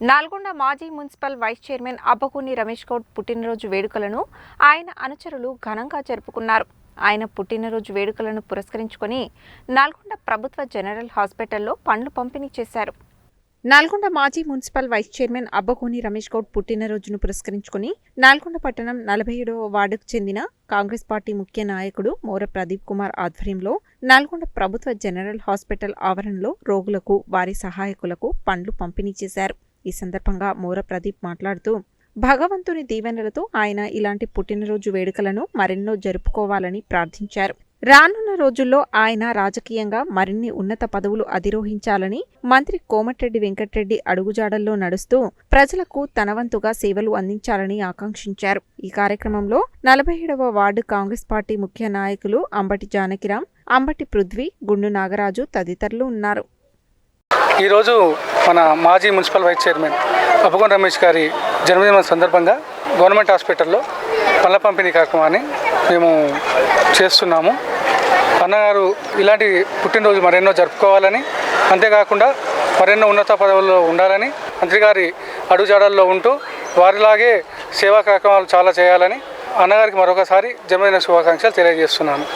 నల్గొండ మాజీ municipal vice chairman Abbakuni Ramesh Goud పుట్టినరోజు వేడుకలను ఆయన అనుచరులు ఘనంగా జరుపుకున్నారు. ఆయన పుట్టినరోజు వేడుకలను పురస్కరించుకొని నల్గొండ ప్రభుత్వ జనరల్ హాస్పిటల్లో పండ్లు పంపిణీ చేశారు. నల్గొండ మాజీ municipal vice chairman Abbakuni Ramesh Goud పుట్టినరోజును పురస్కరించుకుని నల్గొండ పట్టణం నలభై ఏడవ వార్డుకు చెందిన కాంగ్రెస్ పార్టీ ముఖ్య నాయకుడు మోర ప్రదీప్ కుమార్ ఆధ్వర్యంలో నల్గొండ ప్రభుత్వ జనరల్ హాస్పిటల్ ఆవరణలో రోగులకు వారి సహాయకులకు పండ్లు పంపిణీ చేశారు. ఈ సందర్భంగా మోర ప్రదీప్ మాట్లాడుతూ భగవంతుని దీవెనలతో ఆయన ఇలాంటి పుట్టినరోజు వేడుకలను మరెన్నో జరుపుకోవాలని ప్రార్థించారు. రానున్న రోజుల్లో ఆయన రాజకీయంగా మరిన్ని ఉన్నత పదవులు అధిరోహించాలని మంత్రి కోమటిరెడ్డి వెంకటరెడ్డి అడుగుజాడల్లో నడుస్తూ ప్రజలకు తనవంతుగా సేవలు అందించాలని ఆకాంక్షించారు. ఈ కార్యక్రమంలో నలభై ఏడవ వార్డు కాంగ్రెస్ పార్టీ ముఖ్య నాయకులు అంబటి జానకిరాం అంబటి పృథ్వీ గుండు నాగరాజు తదితరులు ఉన్నారు. ఈరోజు మన మాజీ municipal vice chairman Appagonda Ramesh గారి జన్మదిన సందర్భంగా గవర్నమెంట్ హాస్పిటల్లో పళ్ళ పంపిణీ కార్యక్రమాన్ని మేము చేస్తున్నాము. అన్నగారు ఇలాంటి పుట్టినరోజు మరెన్నో జరుపుకోవాలని అంతేకాకుండా మరెన్నో ఉన్నత పదవుల్లో ఉండాలని మంత్రి గారి అడుగుజాడల్లో ఉంటూ వారిలాగే సేవా కార్యక్రమాలు చాలా చేయాలని అన్నగారికి మరొకసారి జన్మదిన శుభాకాంక్షలు తెలియజేస్తున్నాను.